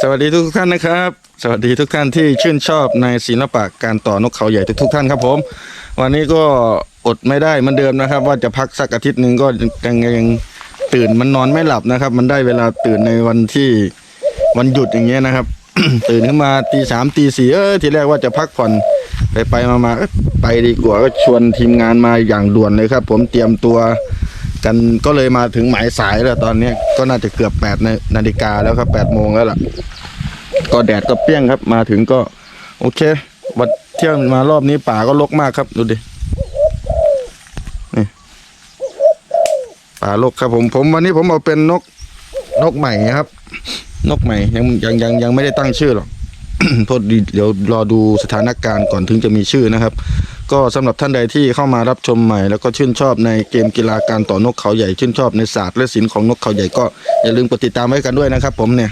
สวัสดีทุกท่านนะครับ สวัสดีทุกท่านที่ชื่นชอบในศิลปะการต่อนกเขาใหญ่ทุกๆท่านครับผม วันนี้ก็อดไม่ได้เหมือนเดิมนะครับ ว่าจะพักสักอาทิตย์หนึ่งก็ยังยังตื่นมันนอนไม่หลับนะครับ มันได้เวลาตื่นในวันที่วันหยุดอย่างเงี้ยนะครับ ตื่นขึ้นมาตีสามตีสี่เออทีแรกว่าจะพักผ่อนไปไปมามาไปดีกว่าก็ชวนทีมงานมาอย่างด่วนเลยครับ ผมเตรียมตัว กันก็เลยมาถึงหมายสายแล้วตอนนี้ก็น่าจะเกือบแปดนาฬิกาแล้วครับแปดโมงแล้วล่ะ ก็แดดก็เปี้ยงครับ มาถึงก็ โอเควันเที่ยวมารอบนี้ป่าก็รกมากครับดูดินี่ป่ารกครับผมผมวันนี้ผมเอาเป็นนกนกใหม่ครับ นกใหม่ยังยังยังยังไม่ได้ตั้งชื่อหรอกเพราะเดี๋ยวรอดูสถานการณ์ก่อนถึงจะมีชื่อนะครับ ก็สำหรับท่านใดที่เข้ามารับชมใหม่ แล้วก็ชื่นชอบในเกมกีฬาการต่อนกเขาใหญ่ชื่นชอบในศาสตร์และศิลป์ของนกเขาใหญ่ก็อย่าลืมกดติดตามไว้กันด้วยนะครับ ผมเนี่ย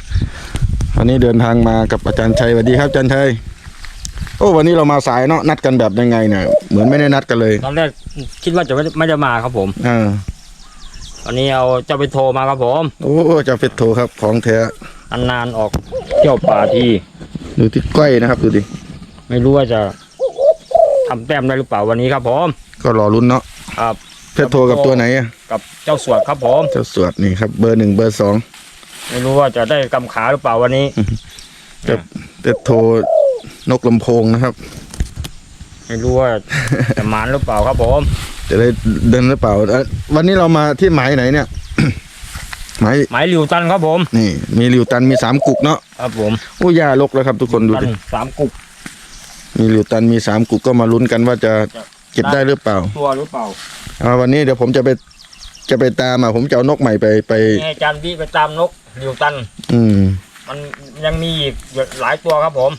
วันนี้เดินทางมากับอาจารย์ชัยสวัสดีครับอาจารย์ชัยโอ้วันนี้เรามาสายเนาะนัดกันแบบยังไงเนี่ยเหมือนไม่ได้นัดกันเลยตอนแรกคิดว่าจะไม่ไม่ได้มาครับผมอ่าวันนี้เอาเจ้าไปโทรมาครับผม โอ้เจะเฟตโทครับของแท้นานๆออกเที่ยวป่าทีดูที่ก้อยนะครับดูดิไม่รู้ว่าจะ ทำแต้มได้หรือเปล่าวันนี้ครับผมก็รอลุ้นเนาะครับเฟตโทกับตัวไหนอะกับเจ้าสวดครับผมเจ้าสวดนี่ครับ เบอร์หนึ่งเบอร์สองไม่รู้ว่าจะได้กำขาหรือเปล่าวันนี้เฟตโทนกลำโพงนะครับ ไม่รู้ว่าจะหมานหรือเปล่าครับผมจะได้เดินหรือเปล่าเอ่อวันนี้เรามาที่หมายไหนเนี่ย หมายหมายหลิวตันครับผมนี่ มีริวตันมีสามกุกเนาะครับผมโอ้ยาลกแล้วครับ ทุกคนดูตัดินสามกุก มีริวตันมีสามกุกก็มาลุ้นกันว่าจะเก็บได้หรือเปล่าตัวหรือเปล่าเอาวันนี้เดี๋ยวผมจะไปจะไปตามอะผมจะเอานกใหม่ไปไปให้อาจารย์วิไปตามนกหลิวตัน อืม มันยังมีอีกหลายตัวครับผม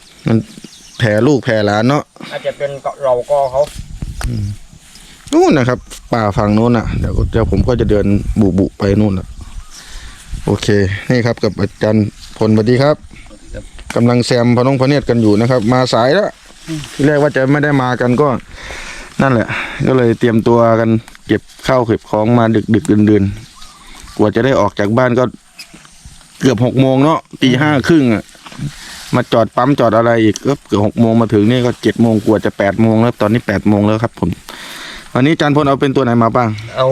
แผ่ลูกแผ่หลานเนาะน่าจะเป็นเรากอเขานู่นนะครับ ป่าฝั่งนู้นอะเดี๋ยวเดี๋ยวผมก็จะเดินบุบุไปนู่นอะโอเค นี่ครับกับอาจารย์พลสวัสดีครับกำลังแซมพนงพระเนตรกันอยู่นะครับ มาสายแล้ว ที่แรกว่าจะไม่ได้มากันก็ นั่นแหละ ก็เลยเตรียมตัวกันเก็บข้าวเก็บของมาดึกดึกดื่นดื่นๆกว่าจะได้ออกจากบ้านก็เกือบหกโมงเนาะตีห้าครึ่งอะมาจอดปั๊มจอดอะไรอีกก็เกือบหกโมงมาถึงนี่ก็เจ็ดโมงกว่าจะแปดโมงแล้วตอนนี้แปดโมงแล้วครับ ผมวันนี้อาจารย์พลเอาเป็นตัวไหนมาบ้าง เอา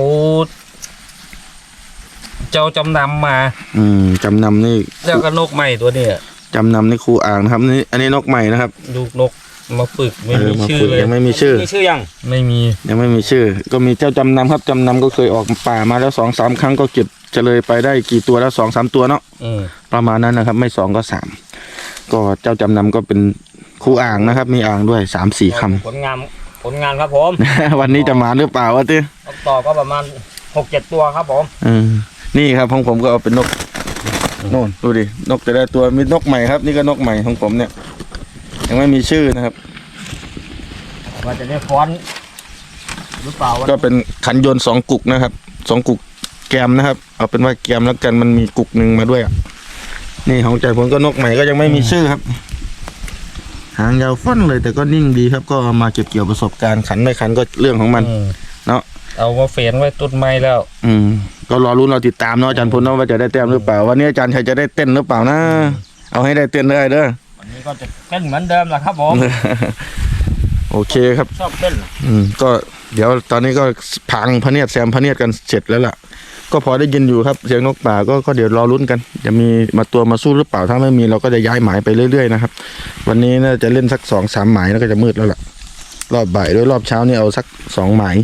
เจ้าจำนำมา อืมจำนำนี่แล้วก็นกใหม่ตัวเนี้ยจำนำนี่ครูอ่างนะครับนี่อันนี้นกใหม่นะครับ ลูกนก มาฝึกไม่เออมีมาชื่อฝึกเลยยังไม่มีชื่อ มีชื่อยังไม่มียังไม่มีชื่อ ก็มีเจ้าจำนำครับจำนำก็เคยออกป่ามาแล้วสองสามครั้งก็เก็บเฉลยไปได้กี่ตัวแล้วสองสามตัวเนาะอืมประมาณนั้นนะครับ ไม่สองก็สามก็เจ้าจำนำก็เป็นครูอ่างนะครับ มีอ่างด้วยสามสี่คผลงานผลงานครับผมำ วันนี้จะมาหรือเปล่าวะเต้นกต่อก็ประมาณหกเจ็ดตัวครับผมเออนี่ครับของผมก็เอาเป็นนกโน่นดูดินกแต่ละตัวมีนกใหม่ครับ นี่ก็นกใหม่ของผมเนี่ย ยังไม่มีชื่อนะครับ ว่าจะได้ฟ้อนหรือเปล่าวันก็เป็นขันโยนต์สองกุกนะครับสองกุกแกมนะครับ เอาเป็นว่าแกมแล้วกันมันมีกุกหนึ่งมาด้วยอะนี่ของใจผมก็นกใหม่ก็ยังไม่มีชื่อครับ หางยาวฟันเลยแต่ก็นิ่งดีครับ ก็เอามาเก็บเกี่ยวประสบการณ์ขันไม่ขันก็เรื่องของมัน อืมเนาะเอามาเฟนไว้ต้นไม้แล้วอืม ก็รอรุ้นเราติดตามเนาะอาจารย์พลเนาะว่าจะได้แต้มหรือเปล่าวันนี้อาจารย์ชัยจะได้เต้นหรือเปล่านะ เอาให้ได้เต้นได้เด้อ วันนี้ก็จะเต้นเหมือนเดิมแหละครับผม โอเคครับ ชอบเต้นอืมก็เดี๋ยวตอนนี้ก็พังพะเนียดแซมพะเนียดกันเสร็จแล้วล่ะ ก็พอได้ยินอยู่ครับเสียงนกป่าก็ก็เดี๋ยวรอลุ้นกัน จะมีมาตัวมาสู้หรือเปล่าถ้าไม่มีเราก็จะย้ายหมายไปเรื่อยๆนะครับ วันนี้น่าจะเล่นสักสองสามหมายแล้วก็จะมืดแล้วล่ะ รอบบ่ายด้วยรอบเช้านี่เอาสักสองหมาย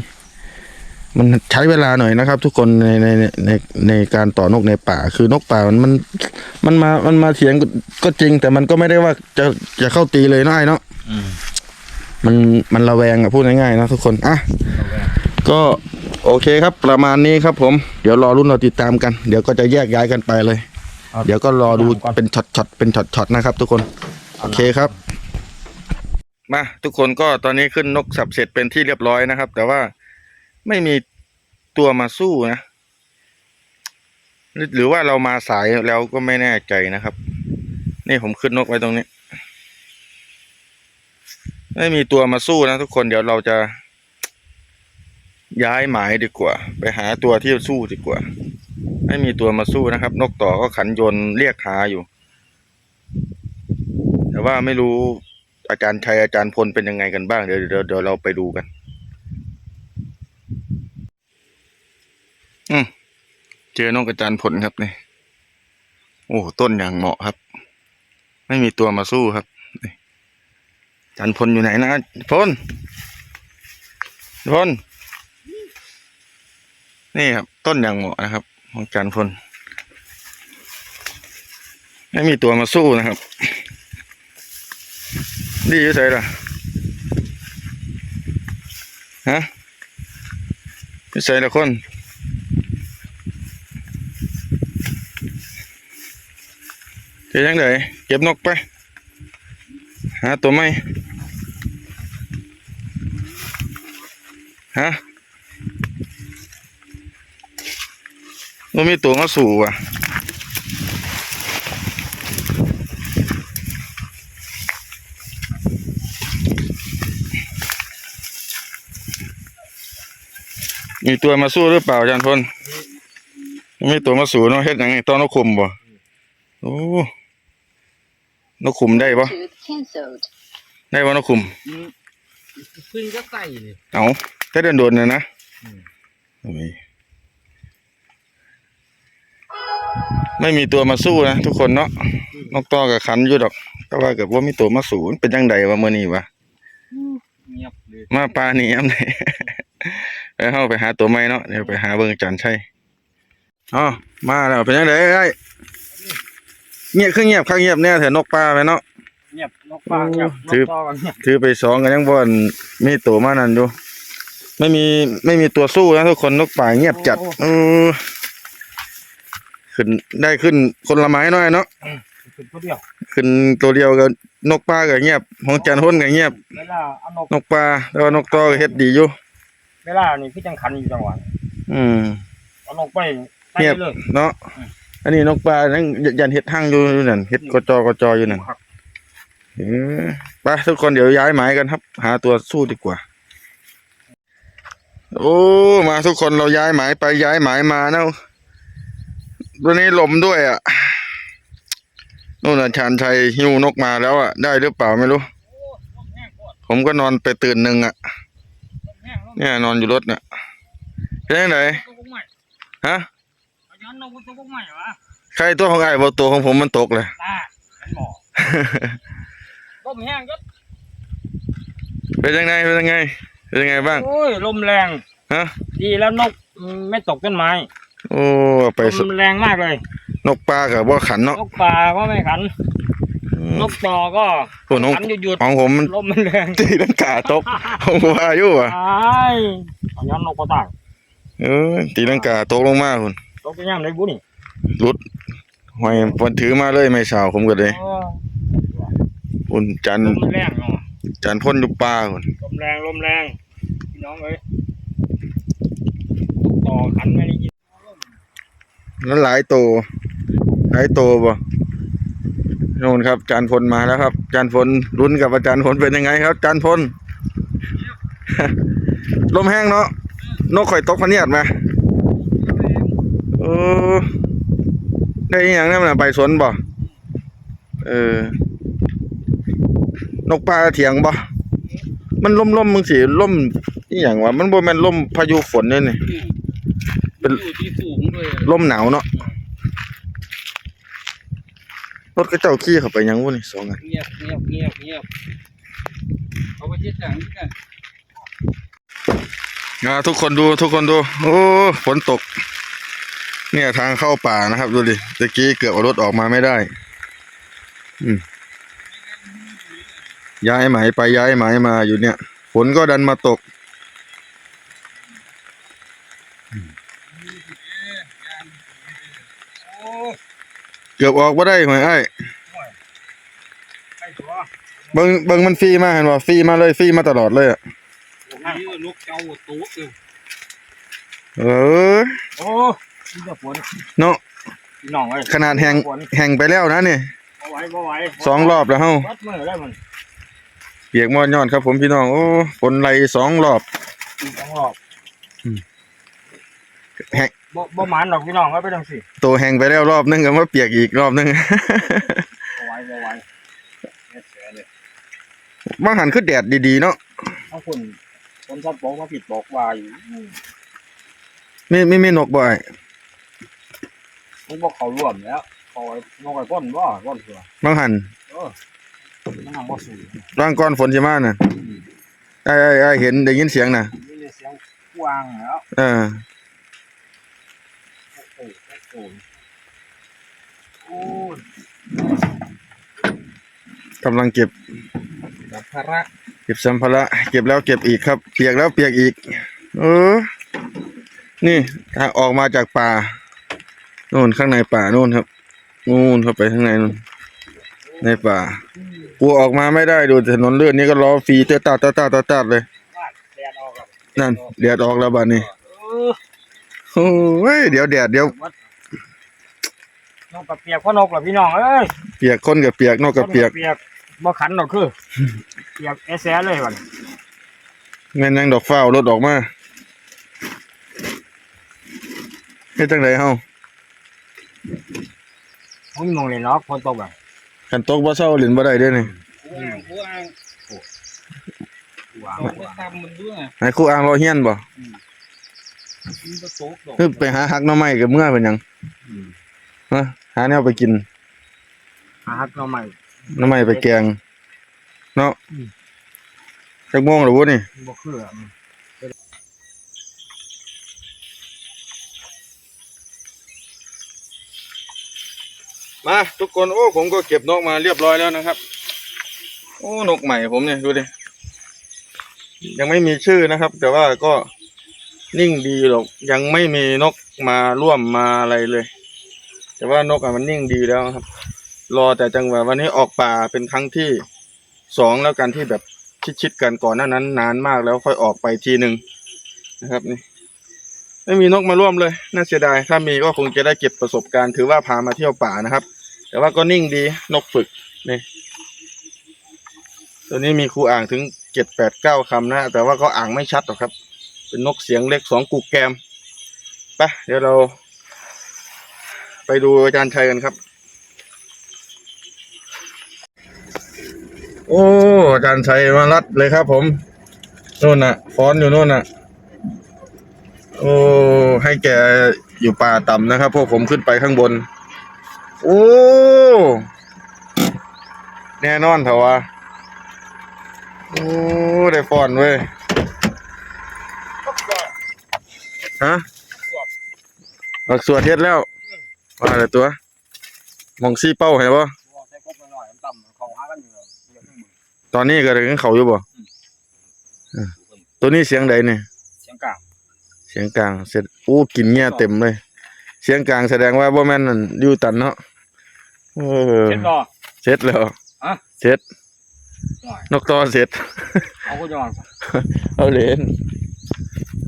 มันใช้เวลาหน่อยนะครับ ทุกคนในในในในในการต่อนกในป่า คือนกป่ามันมัน มันมา มันมาเถียงก็จริง แต่มันก็ไม่ได้ว่าจะจะเข้าตีเลยเนาะไอ้เนาะอืมมันมันระแวงอะพูดง่ายๆนะทุกคนอะก็โอเคครับ ประมาณนี้ครับ ผมเดี๋ยวรอรุ่นเราติดตามกัน เดี๋ยวก็จะแยกย้ายกันไปเลย เดี๋ยวก็รอดูเป็นช็อตๆเป็นช็อตๆนะครับ ทุกคนโอเคครับ มาทุกคนก็ตอนนี้ขึ้นนกสับเสร็จเป็นที่เรียบร้อยนะครับ แต่ว่าไม่มีตัวมาสู้นะ หรือว่าเรามาสายแล้วก็ไม่แน่ใจนะครับ นี่ผมขึ้นนกไว้ตรงนี้ ไม่มีตัวมาสู้นะทุกคนเดี๋ยวเราจะ ย้ายหมายดีกว่า ไปหาตัวที่สู้ดีกว่า ไม่มีตัวมาสู้นะครับ นกต่อก็ขันยนเรียกหาอยู่ แต่ว่าไม่รู้อาจารย์ชัยอาจารย์พลเป็นยังไงกันบ้างเดี๋ยวเดี๋ยวเดี๋ยวเราไปดูกัน อืม จอนกอาจารย์พลครับนี่โอ้ต้นอย่างเหมาะครับ ไม่มีตัวมาสู้ครับนี่อาจารย์พลอยู่ไหนนะพลพลนี่ครับ ต้นอย่างเหมาะนะครับ ของอาจารย์พลไม่มีตัวมาสู้นะครับดีอยู่ใส่ละฮะอยู่ใส่ละคน เดี๋ยวยังไงเก็บนกไป หาตัวไม่ฮะมันมีตัวมาสู่ว่ะมีตัวมาสู้หรือเปล่าอาจารย์พลมีตัวมาสู้เนาะเฮ็ดหยังไงต้อนนกขุมบ่โอ้ นกขุมได้ปะ Bluetooth cancelled. ได้ปะนกขุมขึ้นก็ใส่เลย เอาถ้าเดินโดนนะนะอืม โอ้ยไม่มีตัวมาสู้นะทุกคนเนาะนกต่อกับขันอยู่ดอกแต่ว่าเกิดว่ามีตัวมาสู้มันเป็นยังไงวะเมื่อนี้วะเงียบเลยมาปลาหนีอ้ำไหน ไปเข้าไปหาตัวใหม่เนาะเดี๋ยวไปหาเบิ่งอาจารย์ชัยอ๋อมาแล้วเป็นยังไงไอ้ เงียบคือเงียบข้างเงียบเนี่ยเถอะนกปลาไปเนาะ เงียบนกปลาเงียบนถือ กต่อกันเงียบถือไปสองกันยังบ่อนมีตัวมานั่นอยู่ ไม่มีไม่มีตัวสู้นะทุกคนนกป่าเงียบจัดเออขึ้นได้ขึ้นคนละไม้หน่อยเนาะขึ้นตัวเดียวขึ้นตัวเดียวกับนกป่าก็เงียบของจันทนก็เงียบ เวลาเอานกนกป่าแต่ว่านกตอก็เฮ็ดดีอยู่เวลานี่พี่จังขันอยู่จังหวะอืมเอานกไปไปเงียบเลย เนาะอั นนี้นกป่านั่งยันเฮ็ดหั่งอยู่นั่นเฮ็ดกจกจอยู่นั่นครับเออไปทุกคนเดี๋ยวย้ายหมายกันครับ หาตัวสู้ดีกว่า โอ้มาทุกคนเราย้ายหมายไปย้ายหมายมาเนาะตัวนี้ลมด้วยอะนู่นน่ะชานชัยหิ้วนกมาแล้วอะได้หรือเปล่าไม่รู้ ผมก็นอนไปตื่นหนึ่งอะ เนี่ยนอนอยู่รถเนี่ยเป็นยังไงฮะย้อ นนกมันตัวพวกใหม่วะใครตัวของไอ้บตัวของผมมันตกเลยตาเป็นหมอลมแห้งก็เป็นยังไงเป็นยังไงเป็นยังไงบ้างโอ้ยลมแรงฮะดีแล้วนกไม่ตกต้นไม้โอ้ไปลสุมแรงมากเลย นกปลากับว่าขันเนาะนกปลาก็ไม่ขัน นกต่อก็โอ้นกขันหยุดหยุดของผมมันลมมันแรงตีลังกาตกผมว่าอยู่อะไอ้เอาย้อนนกก็ตายเออตีลังกาตกลงมาคุณ ตกไปย่ำเลยบุนี่รุดหอยวันถือมาเลยไม่สาวผมก็เลยโอ้คุณจันลมมันแรงเนาะจันพ่นอยู่ปลาคุณลมแรงลมแรงพี่น้องเอ้ยต่อขันไม่ได้ยินแล้วหลายโตวหลายโตวบ่โน่นครับจานพลมาแล้วครับจานพลลุ้นกับอาจารย์พลเป็นยังไงครับจานพลลมแห้งเนาะนกข่อยตกพะเนียดมา เออ ได้อหย่างนั้นน่ะใบสนบ่ เออ นกปลาเถียงบ่ มันล่มๆมึงสิล่มอีหยังวะมันบ่แม่นล่มพายุฝนเนี่ยนี่ เป็นอยู่ที่สูงด้วยล่มหนาวเนาะ รถกระเจ้าขี้เข้าไปยังวะนี่สองอันเงียบเงียบเงียบเงียบเขาไปเช็ดแสงนี่กันอ่าทุกคนดูทุกคนดู โอ้ฝนตก เนี่ยทางเข้าป่านะครับ ดูดิตะกี้เกือบเอารถออกมาไม่ได้ อืมย้ายไหมไปย้ายไหมมาอยู่เนี่ยฝนก็ดันมาตกโอ้เกือบออกมาได้หอยไอ้ายไอ้ตัวเบิ่งเบิ่งมันฟรีมาเห็นว่าฟรีมาเลยฟรีมาตลอดเลยอะนี่นกเจ้าตัวเออเออโอ้ นี่จะฝนเนาะพี่น้องเอ้ยขนาดแหงแหงไปแล้วนะนี่บ่ไหวบ่ไหวสองรอบแล้วเฮาวัดมือได้มันเปียกมอดยอดครับผมพี่น้องโอ้ฝนไหลสองรอบสองรอบแหงบ่บ่หมานดอกพี่น้องเอาไปจังสิตัวแหงไปแล้วรอบนึงก็มาเปียกอีกรอบนึงบ่ไหวบ่ไหวเฮ็ดบางหันคือแดดดีๆเนาะเอาคนคนชอบบอกว่าผิดบอกว่าอยู่ ไม่ไม่ไม่นกบ่อย ผมบอกเขาร่วมแล้วเขานอกไอ้ก้นว่าก้นเสือบางหันเออมันทำบ่สูงร่างก้อนฝนสิมาน่ะไอ้ไอ้ไอ้เห็นได้ยินเสียงน่ะนี่เลยเสียงกวางแล้วเออโอ้โหโอ้ยกำลังเก็บแบบภาระเก็บสัมภาระเก็บแล้วเก็บอีกครับ เปียกแล้วเปียกอีก เออ นี่ทางออกมาจากป่า โน่นข้างในป่าโน่นครับนู่นเข้าไปข้างในนู่นในป่ากูออกมาไม่ได้ดูถนนเลื่อนนี้ก็ล้อฟรีเตอะตาตาตาตาตาเลยบ้านแดดออกครับนั่นแดดออกแล้วบ้านนี้เออโอ้ยเดี๋ยวแดดเดี๋ยว นกกับเปียกพ่อนกเหรอพี่น้องเอ้ยเปียกคนกับเปียกนอกกับเปียกเปียกบ่ขันหรอกคือ เปียกแอแซเลยวันแม่นยังดอกฟ้าวรถออกมาเฮ็ดจังไดเฮา ผมมองเลยเนาะคนตกอะคันตกบ่เซาเล่นบ่ได้เด้อนี่กูอ่างกูอ่างกูตามมันด้วยให้ครูอ่างรอเฮียนบ่มันก็ตกดอกคือไปหาหักหน่อไม้กับเมื่อเป็นหยังฮะหาแนวไปกินหาฮักเราใหม่หน่อไม้ไปแกง เนาะอืมจักโมงแล้วบ่นี่บ่คืออะ มาทุกคนโอ้ผมก็เก็บนกมาเรียบร้อยแล้วนะครับ โอ้นกใหม่ผมเนี่ยดูดิยังไม่มีชื่อนะครับ แต่ว่าก็นิ่งดีหรอกยังไม่มีนกมาร่วมมาอะไรเลย แต่ว่านกอะมันนิ่งดีแล้วครับ รอแต่จังหวะวันนี้ออกป่าเป็นครั้งที่สองแล้วกันที่แบบชิดๆกันก่อนหน้านั้น นานมากแล้วค่อยออกไปทีหนึ่งนะครับนี่ ไม่มีนกมาร่วมเลย น่าเสียดาย ถ้ามีก็คงจะได้เก็บประสบการณ์ถือว่าพามาเที่ยวป่านะครับ แต่ว่าก็นิ่งดีนกฝึกนี่ตัวนี้มีครูอ่างถึงเจ็ดแปดเก้าคำนะ แต่ว่าก็อ่างไม่ชัดหรอกครับ เป็นนกเสียงเล็กสองกูกแกมไปเดี๋ยวเรา ไปดูอาจารย์ชัยกันครับ โอ้อาจารย์ชัยมารัดเลยครับผมนู่นน่ะฟ้อนอยู่นู่นน่ะ โอ้ให้แกอยู่ป่าต่ำนะครับ พวกผมขึ้นไปข้างบน โอ้แน่นอนเถอะวะโอ้ได้ฟอนเว้ยฮะบักสวดเฮ็ดแล้วว่าแต่ตัวมองซี่เป้าเห็นบ่บ่ใส่กบหน่อยๆต่ำๆเขาหากันอยู่แล้วเดี๋ยขึ้นมือตอนนี้ก็ได้กินเขาวอยู่บ่ตัวนี้เสียงใดเนี่ย เสียงกลางเสร็จอู้กินเงี้ยเต็มเลย เสียงกลางแสดงว่าบ่แม่นนั่นอยู่ตันเนาะเออเช็ดบ่เสร็จแล้วอะเสร็จหน่อยนกต่อเสร็จเอาก็จะวางเอาเหรียญ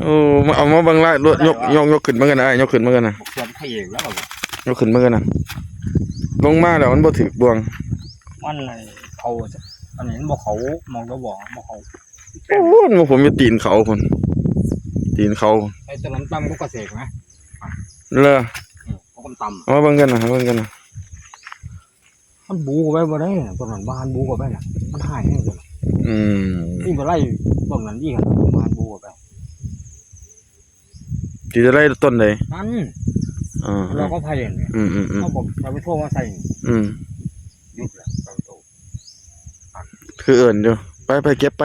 โอ้มาเอามาเบังไล่รถยกยกยกขึ้นมากันนะยกขึ้นมากันนะบอกเสียงพระเอกแล้วเหรอยกขึ้นมากันนะลงมาแล้วมันบ่ถึกบวง มันไอ้เขาอันนี้มันบอกเขามองก็บอกบอกเขาโอ้ยผมจะตีนเขาคน ตีนเขาไอ้ตอนนั้นตั้มก็กระเสกนะเลออืมเขาคนต่ำเอามาเบิ่งกันนะเอามาเบิ่งกันนะมันบูไปบ่ได้น่ะตอนนั้นบ้านบูก็ไปน่ะมันหายให้เลยอืมนี่บ่ไล่ตอนนั้นยี่กันบ้านบูก็ไปที่จะไล่ต้นใดนั่นอ่าเราก็พายเห็นเนี่ยอืมอืมอืมเขาบอกเราไปโทรมาใส่อืมยุบแล้วตอนโตคือเอิญอยู่ไปไปเก็บไป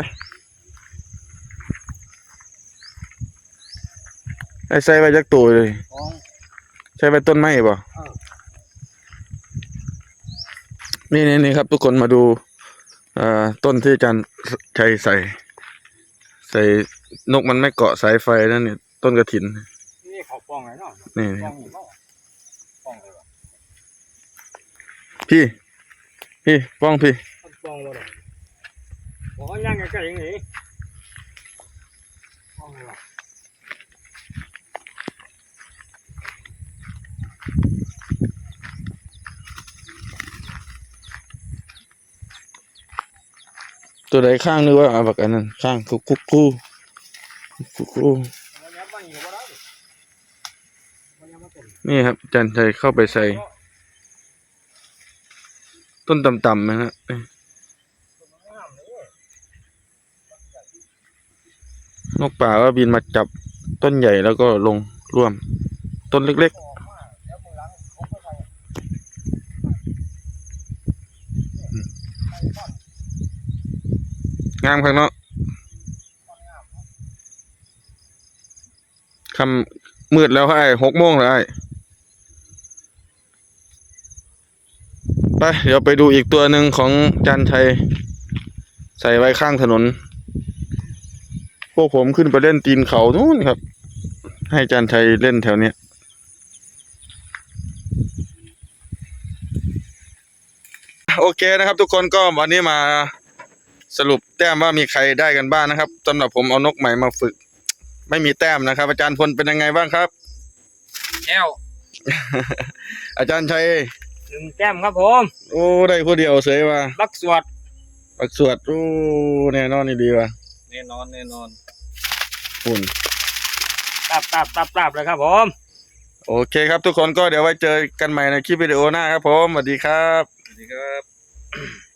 ไอ้ใส่ไว้จักตัวเลย ของใส่ไว้ต้นไม้ป่ะเออนี่นี่นี่ครับ ทุกคนมาดูอ่าต้นที่อาจารย์ชัยใส่ ใส่นกมันไม่เกาะสายไฟนั่นนี่ต้นกระถิน นี่เขาป้องไงเนาะนี่ป้องอยู่เนาะป้องเลยว่ะพี่ พี่ป้องพี่มันป้องบ่ได้บอกว่าย่างใกล้ๆอย่างนี้ ตัวใดข้างนึกว่าแบบนั้นข้างคุกคุกคุกคู่นี่ครับจันชัยเข้าไปใส่ ต้นต่ำๆนะฮะนกป่าก็บินมาจับต้นใหญ่แล้วก็ลงร่วม ต้นเล็ก ๆ งามครับเนาะคำมืดแล้วไอ้หกโมงแล้วไอ้ไป เดี๋ยวไปดูอีกตัวหนึ่งของจันชัย ใส่ไว้ข้างถนน พวกผมขึ้นไปเล่นตีนเขานู่นครับ ให้จันชัยเล่นแถวเนี้ยโอเคนะครับทุกคนก็วันนี้มา สรุปแต้มว่ามีใครได้กันบ้างนะครับสำหรับผมเอานกใหม่มาฝึก ไม่มีแต้มนะครับ อาจารย์พลเป็นยังไงบ้างครับแก้วอาจารย์ชัยหนึ่งแก้มครับผมโอ้ได้ผู้เดียวเสยว่าบักสวดปักสวดโอ้แน่นอนนี่ดีว่ะแน่นอนแน่นอนหุ่นตับตับตับตับเลยครับผมโอเคครับทุกคนก็เดี๋ยวไว้เจอกันใหม่ในคลิปวิดีโอหน้าครับผมสวัสดีครับ สวัสดีครับ